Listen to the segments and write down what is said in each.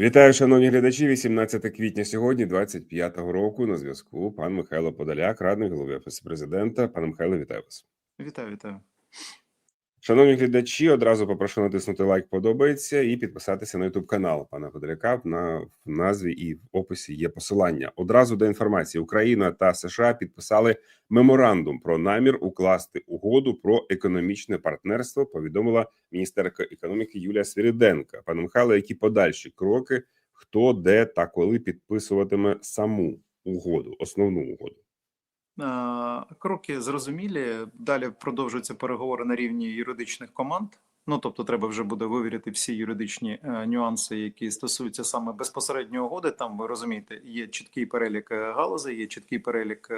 Вітаю, шановні глядачі. 18 квітня сьогодні, 25-го року. На зв'язку пан Михайло Подоляк, радник голови офісу президента. Пане Михайло, вітаю вас. Вітаю, вітаю. Шановні глядачі, одразу попрошу натиснути лайк, подобається і підписатися на YouTube канал пана Подоляка. На в назві і в описі є посилання. Одразу до інформації: Україна та США підписали меморандум про намір укласти угоду про економічне партнерство. Повідомила міністерка економіки Юлія Свіриденка. Пане Михайло, які подальші кроки, хто де та коли підписуватиме саму угоду, основну угоду? Е, Кроки зрозумілі. Далі продовжуються переговори на рівні юридичних команд. Ну тобто, треба вже буде вивірити всі юридичні е, нюанси, які стосуються саме безпосередньої угоди. Там ви розумієте, є чіткий перелік е, галузей, є чіткий перелік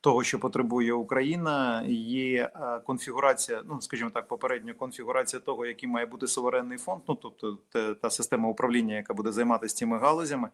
того, що потребує Україна. Є конфігурація, ну скажімо так, попередня конфігурація того, який має бути суверенний фонд. Ну тобто, та система управління, яка буде займатися цими галузями.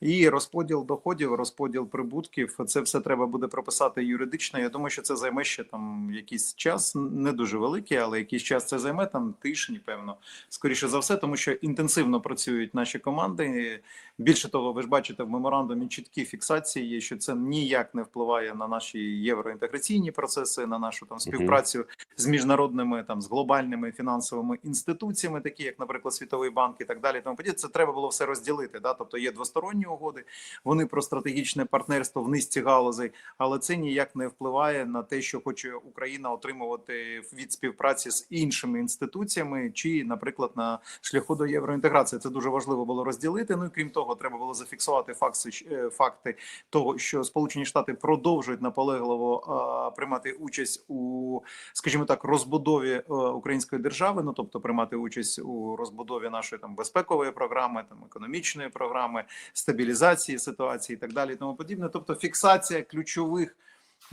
І розподіл доходів, розподіл прибутків. Це все треба буде прописати юридично. Я думаю, що це займе ще там якийсь час, не дуже великий, але якийсь час це займе там тижні, певно, скоріше за все, тому що інтенсивно працюють наші команди. Більше того, ви ж бачите в меморандумі чіткі фіксації є, що це ніяк не впливає на наші євроінтеграційні процеси, на нашу там співпрацю з міжнародними там з глобальними фінансовими інституціями, такі як, наприклад, Світовий банк і так далі. Тому подібне. Це треба було все розділити. Да? Тобто є двосторонні угоди, вони про стратегічне партнерство в низці галузей, але це ніяк не впливає на те, що хоче Україна отримувати від співпраці з іншими інституціями, чи, наприклад, на шляху до євроінтеграції. Це дуже важливо було розділити. Ну і крім того, треба було зафіксувати факти, е, факти того, що Сполучені Штати продовжують наполегливо приймати участь у, скажімо так, розбудові е, української держави. Ну тобто приймати участь у розбудові нашої там безпекової програми, там економічної програми, стабілізації ситуації і так далі. і Тому подібне. Тобто, фіксація ключових.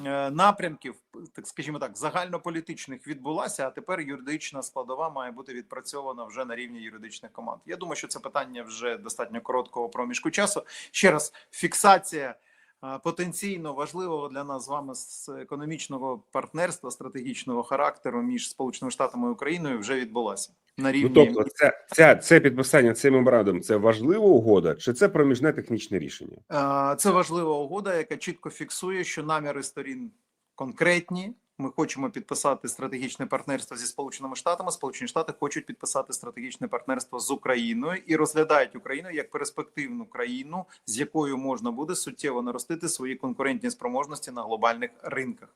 Е, Напрямків, так скажімо так, загальнополітичних відбулася, а тепер юридична складова має бути відпрацьована вже на рівні юридичних команд. Я думаю, що це питання вже достатньо короткого проміжку часу. Ще раз, фіксація е, потенційно важливого для нас з вами з економічного партнерства стратегічного характеру між Сполученими Штатами і Україною вже відбулася на Ну рівні тобто, це, це, це підписання, цей меморандум, це важлива угода, чи це проміжне технічне рішення? Е, Це важлива угода, яка чітко фіксує, що наміри сторін конкретні. Ми хочемо підписати стратегічне партнерство зі Сполученими Штатами. Сполучені Штати хочуть підписати стратегічне партнерство з Україною і розглядають Україну як перспективну країну, з якою можна буде суттєво наростити свої конкурентні спроможності на глобальних ринках.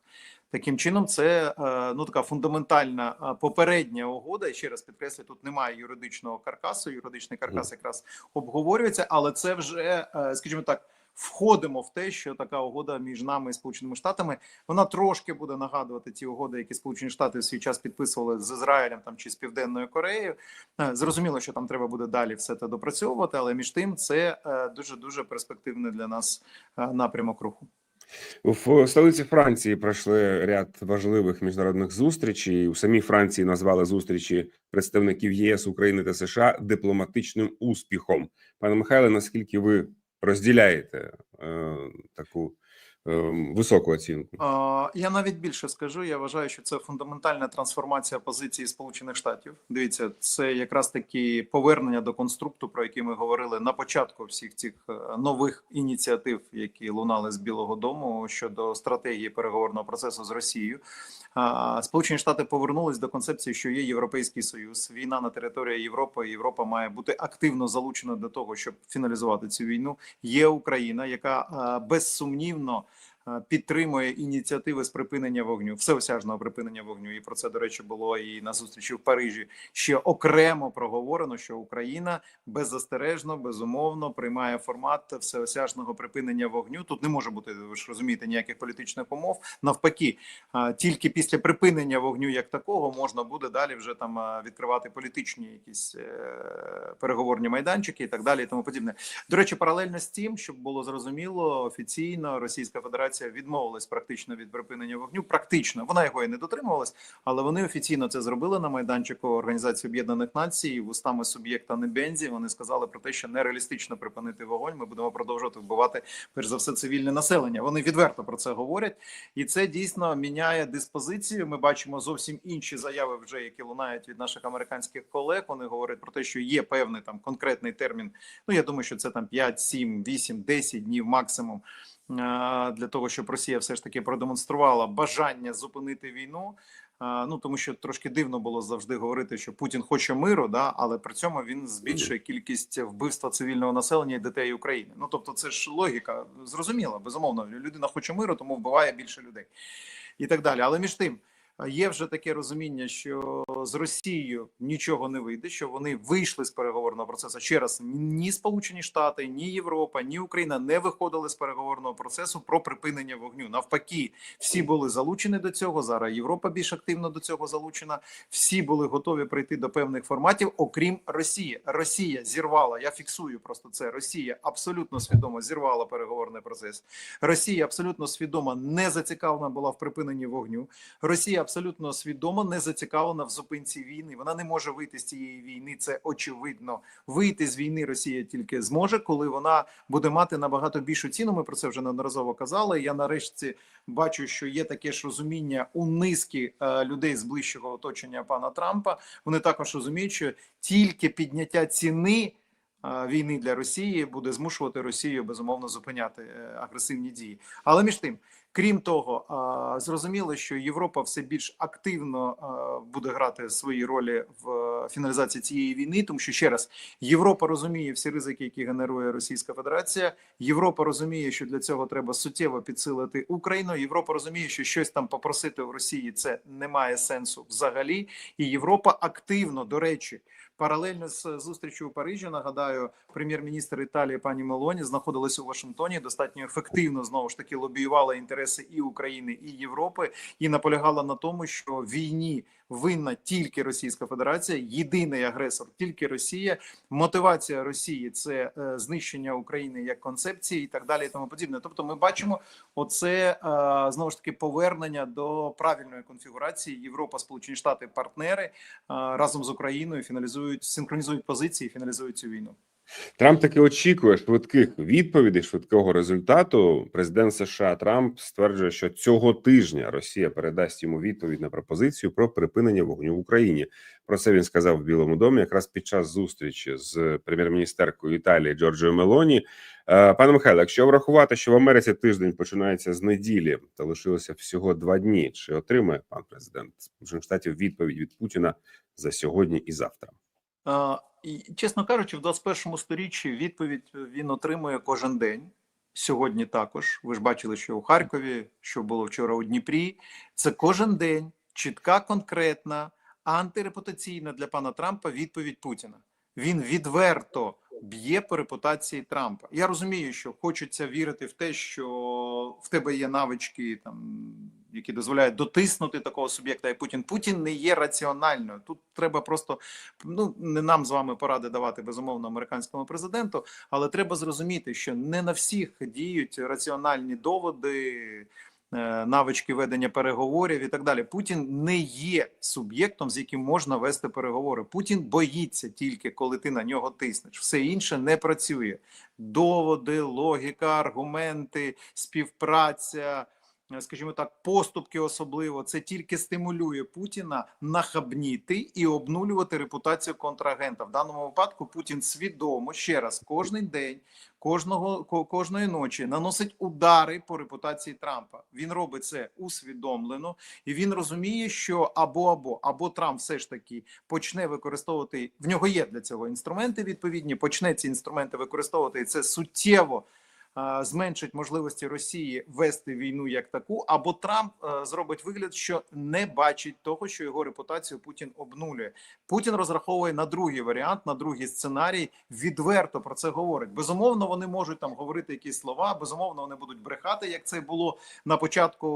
Таким чином, це е, ну така фундаментальна е, попередня угода. І ще раз підкреслюю, тут немає юридичного каркасу. Юридичний каркас якраз обговорюється, але це вже, е, скажімо так, входимо в те, що така угода між нами і Сполученими Штатами вона трошки буде нагадувати ті угоди, які Сполучені Штати в свій час підписували з Ізраїлем там чи з Південною Кореєю. Е, Зрозуміло, що там треба буде далі все це допрацьовувати, але між тим це дуже дуже перспективний для нас е, напрямок руху. В столиці Франції пройшли ряд важливих міжнародних зустрічей. У самій Франції назвали зустрічі представників єС, України та США дипломатичним успіхом. Пане Михайле, наскільки ви розділяєте е, таку е, високу оцінку? Я навіть більше скажу. Я вважаю, що це фундаментальна трансформація позиції Сполучених Штатів. Дивіться, це якраз таки повернення до конструкту, про який ми говорили на початку всіх цих е, нових ініціатив, які лунали з Білого Дому щодо стратегії переговорного процесу з Росією. Сполучені Штати повернулись до концепції, що є Європейський Союз, війна на території Європи. Європа має бути активно залучена до того, щоб фіналізувати цю війну. Є Україна, яка е, безсумнівно підтримує ініціативи з припинення вогню, всеосяжного припинення вогню. І про це до речі було і на зустрічі в Парижі. Ще окремо проговорено, що Україна беззастережно, безумовно приймає формат всеосяжного припинення вогню. Тут не може бути, ви ж розумієте, ніяких політичних умов. Навпаки, тільки після припинення вогню як такого можна буде далі вже там відкривати політичні якісь е, переговорні майданчики і так далі, і тому подібне. До речі, паралельно з тим, щоб було зрозуміло, офіційно Російська Федерація Федерація відмовилась практично від припинення вогню. Практично вона його і не дотримувалась, але вони офіційно це зробили на майданчику Організації Об'єднаних Націй вустами суб'єкта Небензі. Вони сказали про те, що нереалістично припинити вогонь. Ми будемо продовжувати вбивати перш за все цивільне населення. Вони відверто про це говорять, і це дійсно міняє диспозицію. Ми бачимо зовсім інші заяви, вже які лунають від наших американських колег. Вони говорять про те, що є певний там конкретний термін. Ну я думаю, що це там 5, 7, 8, 10 днів максимум. Е, Для того щоб Росія все ж таки продемонструвала бажання зупинити війну, Е, ну тому що трошки дивно було завжди говорити, що Путін хоче миру, да, але при цьому він збільшує кількість вбивства цивільного населення і дітей України. Ну тобто, це ж логіка зрозуміла. Безумовно, людина хоче миру, тому вбиває більше людей і так далі. Але між тим. Е, Є вже таке розуміння, що з Росією нічого не вийде, що вони вийшли з переговорного процесу. Ще раз ні Сполучені Штати, ні Європа, ні Україна не виходили з переговорного процесу про припинення вогню. Навпаки, всі були залучені до цього. Зараз Європа більш активно до цього залучена. Всі були готові прийти до певних форматів, окрім Росії. Росія зірвала. Я фіксую просто це. Росія абсолютно свідомо зірвала переговорний процес. Росія абсолютно свідомо не зацікавлена була в припиненні вогню. Росія абсолютно свідомо не зацікавлена в зупинці війни. Вона не може вийти з цієї війни. Це очевидно. Вийти з війни Росія тільки зможе, коли вона буде мати набагато більшу ціну. Ми про це вже неодноразово казали. Я нарешті бачу, що є таке ж розуміння у низки е, людей з ближчого оточення пана Трампа. Вони також розуміють, що тільки підняття ціни. е, Війни для Росії буде змушувати Росію безумовно зупиняти е, агресивні дії. Але між тим, крім того, зрозуміло, що Європа все більш активно буде грати свої ролі в е, фіналізації цієї війни, тому що ще раз Європа розуміє всі ризики, які генерує Російська Федерація. Європа розуміє, що для цього треба суттєво підсилити Україну. Європа розуміє, що щось там попросити в Росії це не має сенсу взагалі. І Європа активно, до речі, паралельно з зустрічю у Парижі. Нагадаю, прем'єр-міністр Італії пані Мелоні знаходилася у Вашингтоні. Достатньо ефективно знову ж таки лобіювала інтереси і України, і Європи, і наполягала на тому, що війні винна тільки Російська Федерація, єдиний агресор тільки Росія. Мотивація Росії це е, знищення України як концепції, і так далі, і тому подібне. Тобто, ми бачимо оце е, знову ж таки повернення до правильної конфігурації. Європа, Сполучені Штати, партнери е, разом з Україною фіналізують синхронізують позиції, фіналізують цю війну. Трамп таки очікує швидких відповідей, швидкого результату. Президент США Трамп стверджує, що цього тижня Росія передасть йому відповідь на пропозицію про припинення вогню в Україні. Про це він сказав в Білому домі, якраз під час зустрічі з прем'єр-міністеркою Італії Джорджою Мелоні. Е, Пане Михайло, якщо врахувати, що в Америці тиждень починається з неділі, та лишилося всього два дні. Чи отримає пан президент Сполучених Штатів відповідь від Путіна за сьогодні і завтра? Е, чесно кажучи, в 21 сторіччі відповідь він отримує кожен день. Сьогодні також. Ви ж бачили, що у Харкові, що було вчора у Дніпрі. Це кожен день чітка, конкретна, антирепутаційна для пана Трампа відповідь Путіна. Він відверто б'є по репутації Трампа. Я розумію, що хочеться вірити в те, що в тебе є навички, там які дозволяють дотиснути такого суб'єкта, як Путін. Путін не є раціональною. Тут треба просто ну не нам з вами поради давати безумовно американському президенту, але треба зрозуміти, що не на всіх діють раціональні доводи. е, Навички ведення переговорів і так далі. Путін не є суб'єктом, з яким можна вести переговори. Путін боїться тільки, коли ти на нього тиснеш. Все інше не працює. Доводи, логіка, аргументи, співпраця, скажімо так, поступки особливо це тільки стимулює Путіна нахабніти і обнулювати репутацію контрагента. В даному випадку Путін свідомо ще раз кожен день, кожного кожної ночі наносить удари по репутації Трампа. Він робить це усвідомлено, і він розуміє, що або або або Трамп все ж таки почне використовувати в нього є для цього інструменти відповідні. Почне ці інструменти використовувати і це суттєво е, зменшить можливості Росії вести війну як таку, або Трамп е, зробить вигляд, що не бачить того, що його репутацію Путін обнулює. Путін розраховує на другий варіант, на другий сценарій. Відверто про це говорить. Безумовно, вони можуть там говорити якісь слова. Безумовно, вони будуть брехати, як це було на початку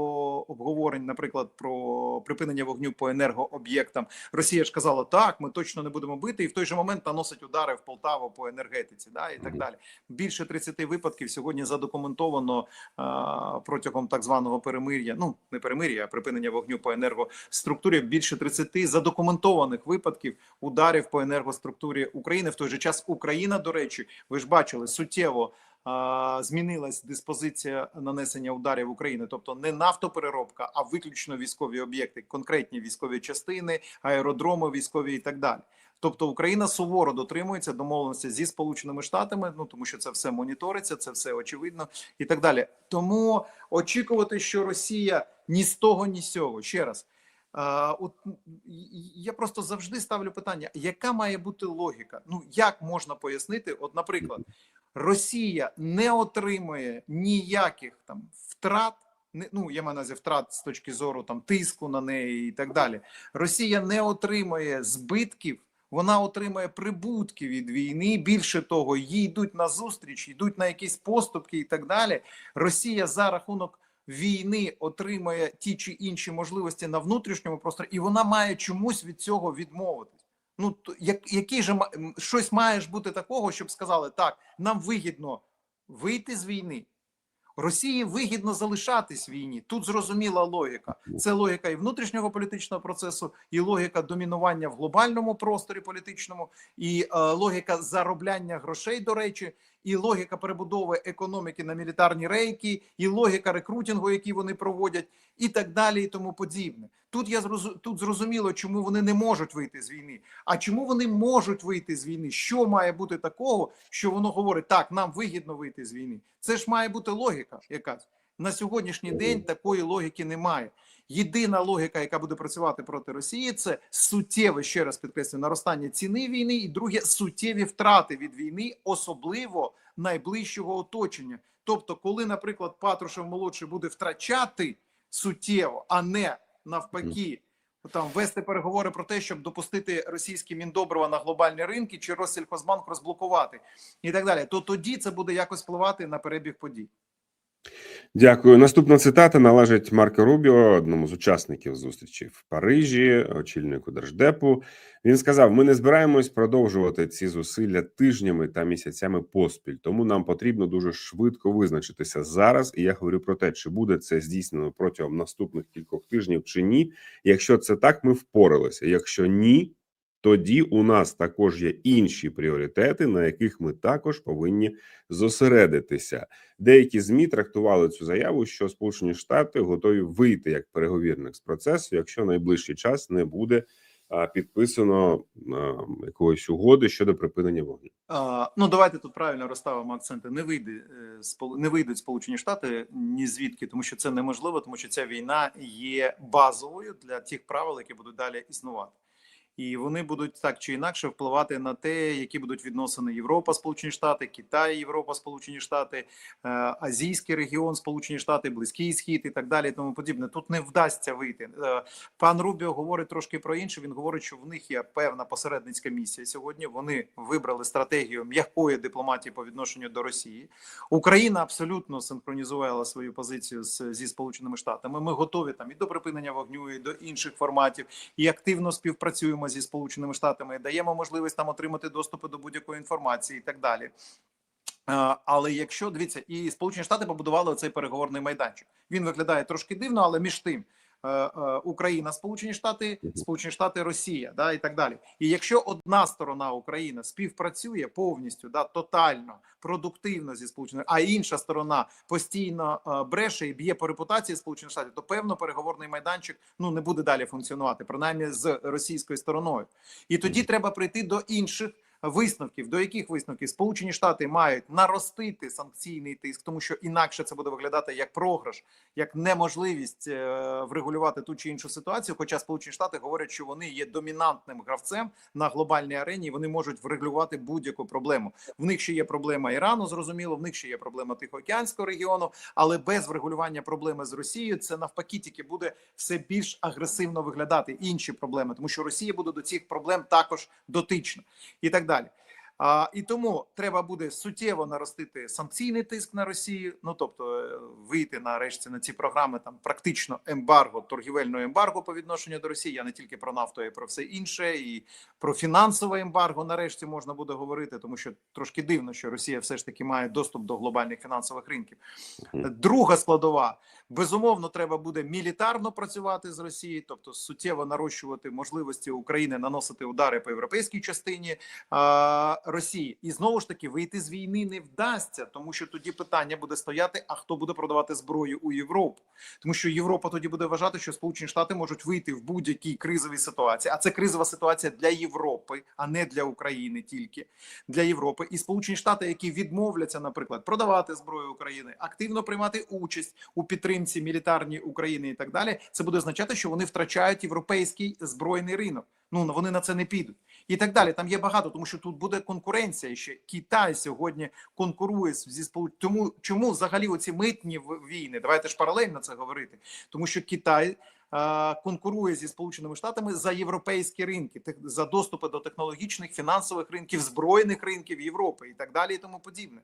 обговорень, наприклад, про припинення вогню по енергооб'єктам. Росія ж казала, так, ми точно не будемо бити, і в той же момент наносить удари в Полтаву по енергетиці, да і так далі. Більше 30 випадків сьогодні. Сьогодні задокументовано протягом так званого перемир'я, ну не перемир'я, а припинення вогню по енергоструктурі більше 30 задокументованих випадків ударів по енергоструктурі України. В той же час Україна, до речі, ви ж бачили суттєво. Змінилась диспозиція нанесення ударів України, тобто не нафтопереробка, а виключно військові об'єкти, конкретні військові частини, аеродроми, військові і так далі. Тобто Україна суворо дотримується домовленості зі Сполученими Штатами, ну тому що це все моніториться, це все очевидно і так далі. Тому очікувати, що Росія ні з того, ні з цього. Ще раз. А, от я просто завжди ставлю питання: яка має бути логіка? Ну як можна пояснити? От, наприклад, Росія не отримує ніяких там втрат. Не, ну я маю на втрат з точки зору там тиску на неї і так далі. Росія не отримує збитків, вона отримує прибутки від війни. Більше того, їй йдуть на зустріч, йдуть на якісь поступки і так далі. Росія за рахунок війни отримує ті чи інші можливості на внутрішньому просторі, і вона має чомусь від цього відмовитись. Ну то як який же щось має ж бути такого, щоб сказали так, нам вигідно вийти з війни. Росії вигідно залишатись в війні. Тут зрозуміла логіка. Це логіка і внутрішнього політичного процесу, і логіка домінування в глобальному просторі політичному, і е, логіка заробляння грошей, до речі, і логіка перебудови економіки на мілітарні рейки, і логіка рекрутингу, який вони проводять, і так далі, і тому подібне. Тут я зрозу... тут зрозуміло, чому вони не можуть вийти з війни. А чому вони можуть вийти з війни? Що має бути такого, що воно говорить так, нам вигідно вийти з війни? Це ж має бути логіка якась. На сьогоднішній день такої логіки немає. Єдина логіка, яка буде працювати проти Росії, це суттєве ще раз підкреслюю, наростання ціни війни, і друге суттєві втрати від війни, особливо найближчого оточення. Тобто, коли, наприклад, Патрушев молодший буде втрачати суттєво, а не навпаки. Там вести переговори про те, щоб допустити російські міндобрива на глобальні ринки чи Россельхозбанк розблокувати і так далі, то тоді це буде якось впливати на перебіг подій. Дякую. Наступна цитата належить Марко Рубіо, одному з учасників зустрічі в Парижі, очільнику держдепу. Він сказав: ми не збираємось продовжувати ці зусилля тижнями та місяцями поспіль. Тому нам потрібно дуже швидко визначитися зараз. І я говорю про те, чи буде це здійснено протягом наступних кількох тижнів чи ні. Якщо це так, ми впоралися. Якщо ні, тоді у нас також є інші пріоритети, на яких ми також повинні зосередитися. Деякі змі трактували цю заяву, що Сполучені Штати готові вийти як переговірник з процесу, якщо найближчий час не буде підписано якоїсь угоди щодо припинення вогню. Ну давайте тут правильно розставимо акценти. Не вийде е, не вийдуть Сполучені Штати ні звідки, тому що це неможливо, тому що ця війна є базовою для тих правил, які будуть далі існувати. І вони будуть так чи інакше впливати на те, які будуть відносини Європа, Сполучені Штати, Китай, Європа, Сполучені Штати, е, Азійський регіон, Сполучені Штати, Близький Схід і так далі. Тому подібне. Тут не вдасться вийти. Е, Пан Рубіо говорить трошки про інше. Він говорить, що в них є певна посередницька місія сьогодні. Вони вибрали стратегію м'якої дипломатії по відношенню до Росії. Україна абсолютно синхронізувала свою позицію з зі Сполученими Штатами. Ми готові там і до припинення вогню, і до інших форматів, і активно співпрацюємо зі Сполученими Штатами. Даємо можливість там отримати доступи до будь-якої інформації і так далі. Е, Але якщо дивіться, і Сполучені Штати побудували цей переговорний майданчик. Він виглядає трошки дивно, але між тим Україна, Сполучені Штати, Сполучені Штати, Росія, да і так далі. І якщо одна сторона Україна співпрацює повністю, да тотально продуктивно зі сполученими, а інша сторона постійно е, бреше і б'є по репутації Сполучених Штатів, то певно переговорний майданчик ну не буде далі функціонувати, принаймні з російською стороною. І тоді треба прийти до інших висновків. До яких висновків Сполучені Штати мають наростити санкційний тиск, тому що інакше це буде виглядати як програш, як неможливість е, врегулювати ту чи іншу ситуацію. Хоча Сполучені Штати говорять, що вони є домінантним гравцем на глобальній арені, і вони можуть врегулювати будь-яку проблему. В них ще є проблема Ірану, зрозуміло, в них ще є проблема Тихоокеанського регіону, але без врегулювання проблеми з Росією це навпаки тільки буде все більш агресивно виглядати інші проблеми, тому що Росія буде до цих проблем також дотична і так далі. А, і тому треба буде суттєво наростити санкційний тиск на Росію. Ну тобто е, вийти нарешті на ці програми там практично ембарго, торгівельного ембарго по відношенню до Росії. Я не тільки про нафту, а й про все інше, і про фінансове ембарго. Нарешті можна буде говорити, тому що трошки дивно, що Росія все ж таки має доступ до глобальних фінансових ринків. Друга складова безумовно треба буде мілітарно працювати з Росією, тобто суттєво нарощувати можливості України наносити удари по європейській частині а, Росії, і знову ж таки вийти з війни не вдасться, тому що тоді питання буде стояти: а хто буде продавати зброю у Європу? Тому що Європа тоді буде вважати, що Сполучені Штати можуть вийти в будь-якій кризовій ситуації, а це кризова ситуація для Європи, а не для України тільки для Європи. І Сполучені Штати, які відмовляться, наприклад, продавати зброю України, активно приймати участь у підтримці мілітарній України і так далі, це буде означати, що вони втрачають європейський збройний ринок. Ну вони на це не підуть і так далі. Там є багато, тому що тут буде конкуренція. Ще Китай сьогодні конкурує зі сполуч... Тому чому взагалі оці митні війни? Давайте ж паралельно це говорити, тому що Китай. Конкурує зі сполученими штатами за європейські ринки, за доступи до технологічних, фінансових ринків, збройних ринків Європи і так далі, і тому подібне.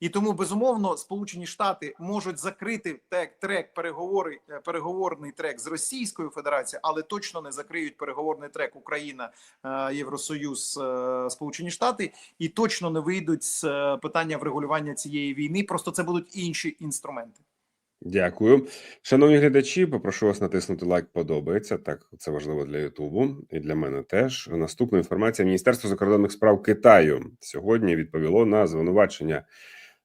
І тому безумовно Сполучені Штати можуть закрити трек, трек переговори, е, переговорний трек з Російською Федерацією, але точно не закриють переговорний трек Україна, е, Євросоюз, е, Сполучені Штати, і точно не вийдуть з питання врегулювання цієї війни. Просто це будуть інші інструменти. Дякую, шановні глядачі. Попрошу вас натиснути лайк. Подобається так. Це важливо для Ютубу і для мене теж. Наступна інформація: Міністерство закордонних справ Китаю сьогодні відповіло на звинувачення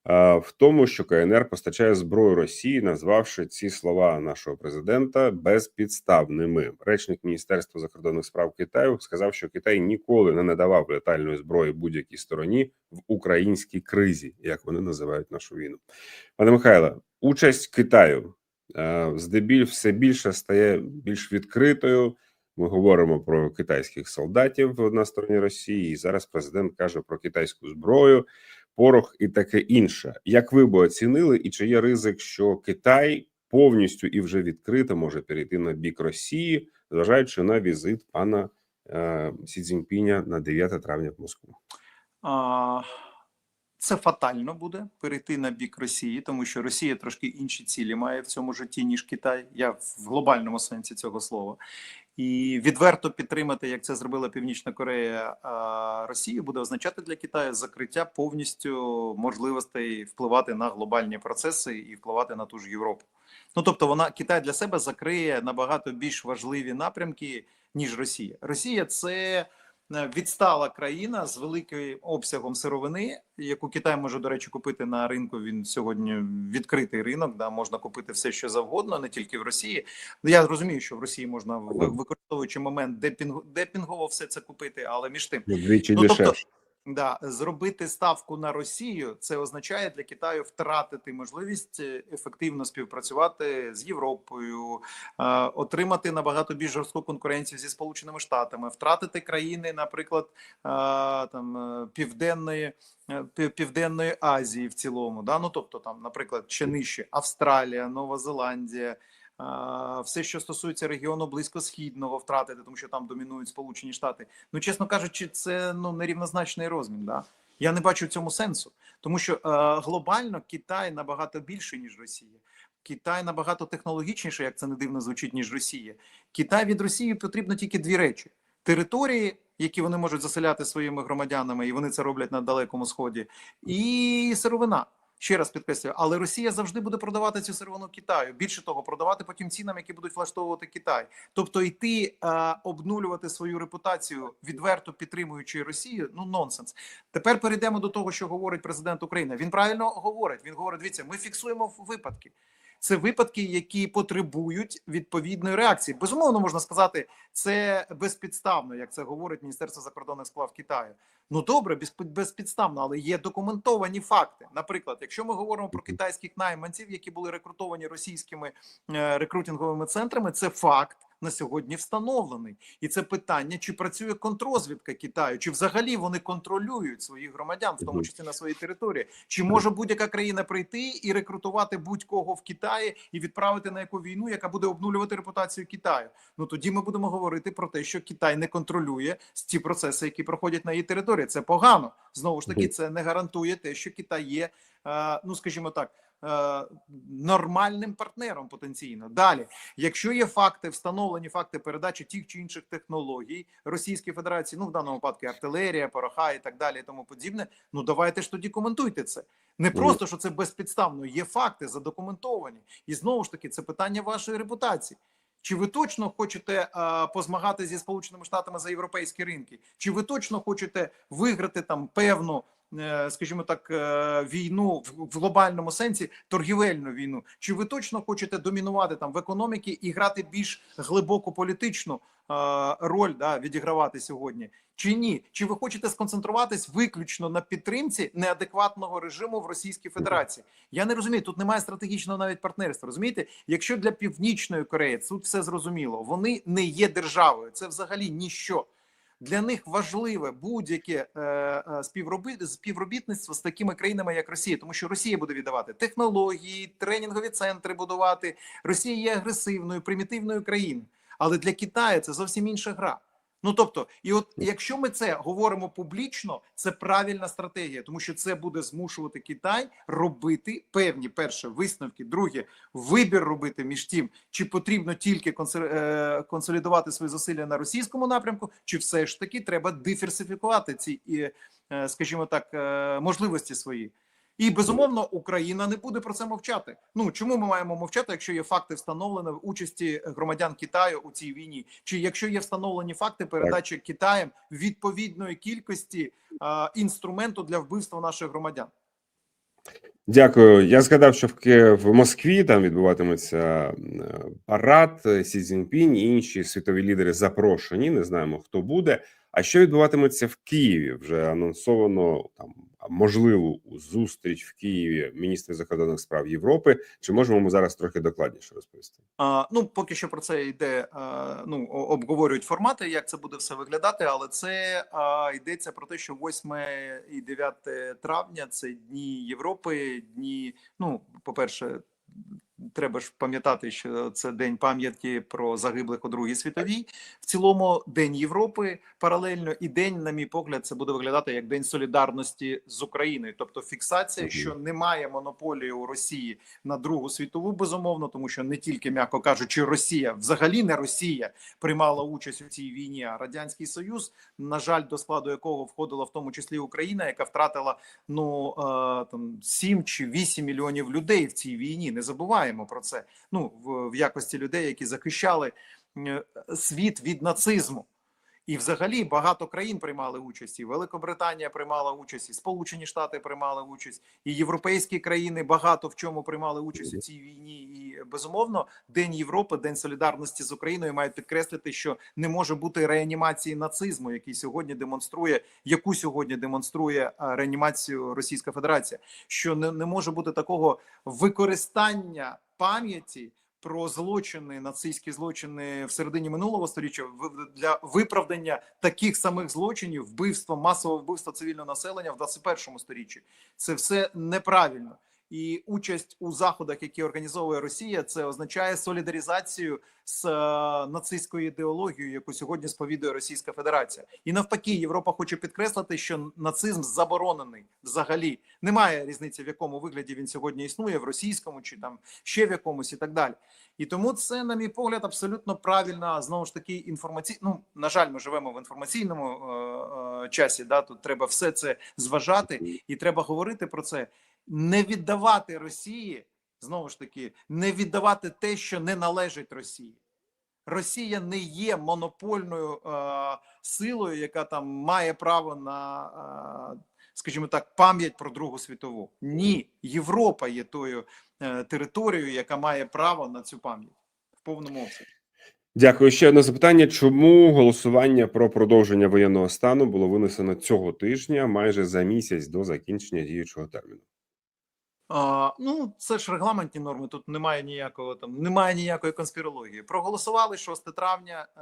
в тому, що КНР постачає зброю Росії, назвавши ці слова нашого президента безпідставними. Речник Міністерства закордонних справ Китаю сказав, що Китай ніколи не надавав летальної зброї будь-якій стороні в українській кризі, як вони називають нашу війну. Пане Михайле, участь Китаю здебіль все більше стає більш відкритою. Ми говоримо про китайських солдатів на стороні Росії. І зараз президент каже про китайську зброю, порох і таке інше. Як ви би оцінили, і чи є ризик, що Китай повністю і вже відкрито може перейти на бік Росії, зважаючи на візит пана е, Сі Цзіньпіня на 9 травня в Москву? А, Це фатально буде перейти на бік Росії, тому що Росія трошки інші цілі має в цьому житті ніж Китай. Я в глобальному сенсі цього слова. І відверто підтримати, як це зробила Північна Корея Росію, буде означати для Китаю закриття повністю можливостей впливати на глобальні процеси і впливати на ту ж Європу. Ну тобто, вона Китай для себе закриє набагато більш важливі напрямки ніж Росія. Росія це відстала країна з великим обсягом сировини, яку Китай може до речі купити на ринку. Він сьогодні відкритий ринок, да можна купити все, що завгодно, не тільки в Росії. Ну, Я розумію, що в Росії можна ви- використовуючи момент депінг, депінгово все це купити, але між тим. Ну, тобто. Да, зробити ставку на Росію це означає для Китаю втратити можливість е, ефективно співпрацювати з Європою, е, отримати набагато більш жорстку конкуренцію зі Сполученими Штатами, втратити країни, наприклад, е, там південної Південної Азії в цілому. Да? Ну тобто, там, наприклад, ще нижче Австралія, Нова Зеландія. Все, що стосується регіону близькосхідного, втратити, тому що там домінують Сполучені Штати. Ну, чесно кажучи, це ну нерівнозначний розмін. Да? Я не бачу цьому сенсу, тому що е, глобально Китай набагато більше ніж Росія. Китай набагато технологічніше, як це не дивно звучить, ніж Росія. Китай від Росії потрібно тільки дві речі: території, які вони можуть заселяти своїми громадянами, і вони це роблять на далекому сході, і сировина. Ще раз підкреслюю, але Росія завжди буде продавати цю сировину Китаю. Більше того, продавати потім цінам, які будуть влаштовувати Китай. Тобто йти е, обнулювати свою репутацію, відверто підтримуючи Росію. Ну нонсенс. Тепер перейдемо до того, що говорить президент України. Він правильно говорить. Він говорить: дивіться, ми фіксуємо випадки. Це випадки, які потребують відповідної реакції. Безумовно, можна сказати, це безпідставно, як це говорить Міністерство закордонних справ Китаю. Ну добре, без- безпідставно, але є документовані факти. Наприклад, якщо ми говоримо про китайських найманців, які були рекрутовані російськими е, рекрутинговими центрами, це факт. На сьогодні встановлений, і це питання, чи працює контрозвідка Китаю, чи взагалі вони контролюють своїх громадян, в тому числі на своїй території. Чи може будь-яка країна прийти і рекрутувати будь-кого в Китаї і відправити на яку війну, яка буде обнулювати репутацію Китаю? Ну тоді ми будемо говорити про те, що Китай не контролює ті процеси, які проходять на її території. Це погано. Знову ж таки, це не гарантує те, що Китай є, е, ну скажімо так. Е, Нормальним партнером потенційно далі, якщо є факти, встановлені факти передачі тих чи інших технологій Російській Федерації, ну в даному випадку артилерія, пороха і так далі, і тому подібне. Ну давайте ж тоді коментуйте це. Не просто що це безпідставно, є факти задокументовані, і знову ж таки це питання вашої репутації. Чи ви точно хочете а, позмагати зі Сполученими Штатами за європейські ринки? Чи ви точно хочете виграти там певну, е, скажімо так, е, війну в, в глобальному сенсі, торгівельну війну? Чи ви точно хочете домінувати там в економіці і грати більш глибоку політичну е, роль да, відігравати сьогодні? Чи ні? Чи ви хочете сконцентруватись виключно на підтримці неадекватного режиму в Російській Федерації? Я не розумію, тут немає стратегічного навіть партнерства. Розумієте, якщо для Північної Кореї тут все зрозуміло, вони не є державою, це взагалі ніщо. Для них важливе будь-яке е, е, співробіт, співробітництво з такими країнами, як Росія, тому що Росія буде віддавати технології, тренінгові центри будувати. Росія є агресивною, примітивною країною. Але для Китаю це зовсім інша гра. Ну тобто, і от якщо ми це говоримо публічно, це правильна стратегія, тому що це буде змушувати Китай робити певні перше висновки, друге вибір робити між тим, чи потрібно тільки е, консолідувати свої зусилля на російському напрямку, чи все ж таки треба диверсифікувати ці, е, скажімо так, е, можливості свої. І безумовно Україна не буде про це мовчати. Ну чому ми маємо мовчати, якщо є факти встановлені в участі громадян Китаю у цій війні, чи якщо є встановлені факти передачі Китаєм відповідної кількості а, інструменту для вбивства наших громадян? Дякую. Я згадав, що в, в Москві там відбуватиметься е, парад е, Сі Цзіньпінь і інші світові лідери запрошені. Не знаємо, хто буде. А що відбуватиметься в Києві? Вже анонсовано там можливу зустріч в Києві міністрів закордонних справ Європи. Чи можемо ми зараз трохи докладніше розповісти? А, ну поки що про це йде. А, ну обговорюють формати, як це буде все виглядати. Але це а, йдеться про те, що 8 і 9 травня це дні Європи. Дні, ну по перше. Треба ж пам'ятати, що це день пам'яті про загиблих у Другій світовій. В цілому День Європи паралельно і день, на мій погляд, це буде виглядати як день солідарності з Україною, тобто фіксація, що немає монополії у Росії на Другу світову, безумовно, тому що не тільки м'яко кажучи, Росія взагалі не Росія приймала участь у цій війні, а радянський Союз, на жаль, до складу якого входила в тому числі Україна, яка втратила ну е, там 7 чи 8 мільйонів людей в цій війні. Не забуваємо про це. Ну в, в якості людей, які захищали е, світ від нацизму. І, взагалі, багато країн приймали участь. І Великобританія приймала участь, і Сполучені Штати приймали участь, і європейські країни багато в чому приймали участь у цій війні. І безумовно, День Європи, День солідарності з Україною мають підкреслити, що не може бути реанімації нацизму, який сьогодні демонструє, яку сьогодні демонструє реанімацію Російська Федерація. Що не, не може бути такого використання пам'яті про злочини, нацистські злочини в середині минулого століття для виправдання таких самих злочинів, вбивства, масового вбивства цивільного населення в 21 сторіччі. Це все неправильно. І участь у заходах, які організовує Росія, це означає солідаризацію з е, нацистською ідеологією, яку сьогодні сповідує Російська Федерація. І навпаки, Європа хоче підкреслити, що нацизм заборонений взагалі. Немає різниці, в якому вигляді він сьогодні існує, в російському чи там ще в якомусь і так далі. І тому це, на мій погляд, абсолютно правильна знову ж таки інформаційна. Ну на жаль, ми живемо в інформаційному е, е, часі. Да, тут треба все це зважати, і треба говорити про це, не віддавати Росії знову ж таки, не віддавати те, що не належить Росії. Росія не є монопольною е, силою, яка там має право на, е, скажімо так, пам'ять про Другу світову. Ні, Європа є тою е, територією, яка має право на цю пам'ять в повному обсязі. Дякую. Ще одне запитання: чому голосування про продовження воєнного стану було винесено цього тижня, майже за місяць до закінчення діючого терміну? А, ну, це ж регламентні норми. Тут немає ніякого там, немає ніякої конспірології. Проголосували 6 травня, е,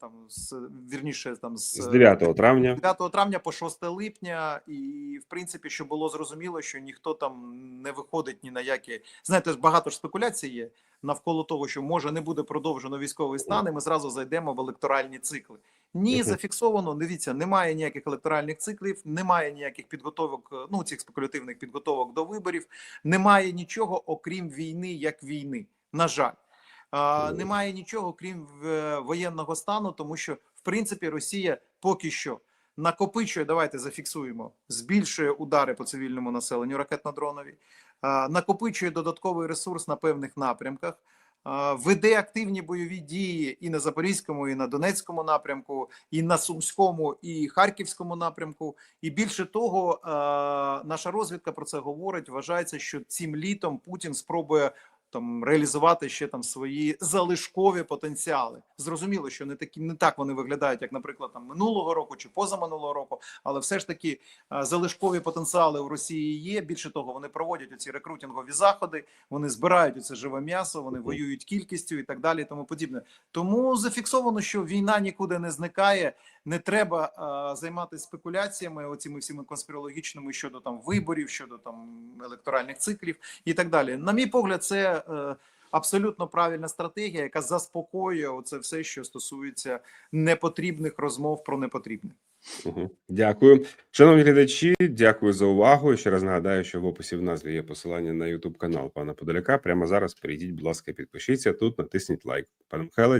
там з вірніше, там з, З 9 травня 9 травня по 6 липня, і в принципі, щоб було зрозуміло, що ніхто там не виходить ні на які. Знаєте, багато ж спекуляцій є навколо того, що може не буде продовжено військовий стан, і ми зразу зайдемо в електоральні цикли. Ні, зафіксовано. Дивіться, немає ніяких електоральних циклів, немає ніяких підготовок, е, ну цих спекулятивних підготовок до виборів. Немає нічого, окрім війни, як війни. На жаль, а, немає нічого, крім е, воєнного стану, тому що в принципі Росія поки що накопичує. Давайте зафіксуємо, збільшує удари по цивільному населенню ракетно-дронові, накопичує додатковий ресурс на певних напрямках. Веде активні бойові дії і на Запорізькому, і на Донецькому напрямку, і на Сумському, і Харківському напрямку. І більше того, наша розвідка про це говорить. Вважається, що цим літом Путін спробує там реалізувати ще там свої залишкові потенціали. Зрозуміло, що не такі не так вони виглядають, як, наприклад, там минулого року чи позаминулого року, але все ж таки е, залишкові потенціали у Росії є. Більше того, вони проводять оці рекрутингові заходи, вони збирають оце живе м'ясо, вони воюють кількістю і так далі, і тому подібне. Тому зафіксовано, що війна нікуди не зникає. Не треба е, займатися спекуляціями, оціми всіми конспірологічними щодо там виборів, щодо там електоральних циклів і так далі. На мій погляд, це е, абсолютно правильна стратегія, яка заспокоює оце все, що стосується непотрібних розмов про непотрібне. Дякую, шановні глядачі. Дякую за увагу. Ще раз нагадаю, що в описі в назві є посилання на YouTube канал пана Подоляка. Прямо зараз перейдіть, будь ласка, підпишіться тут, натисніть лайк. Пане Михайле,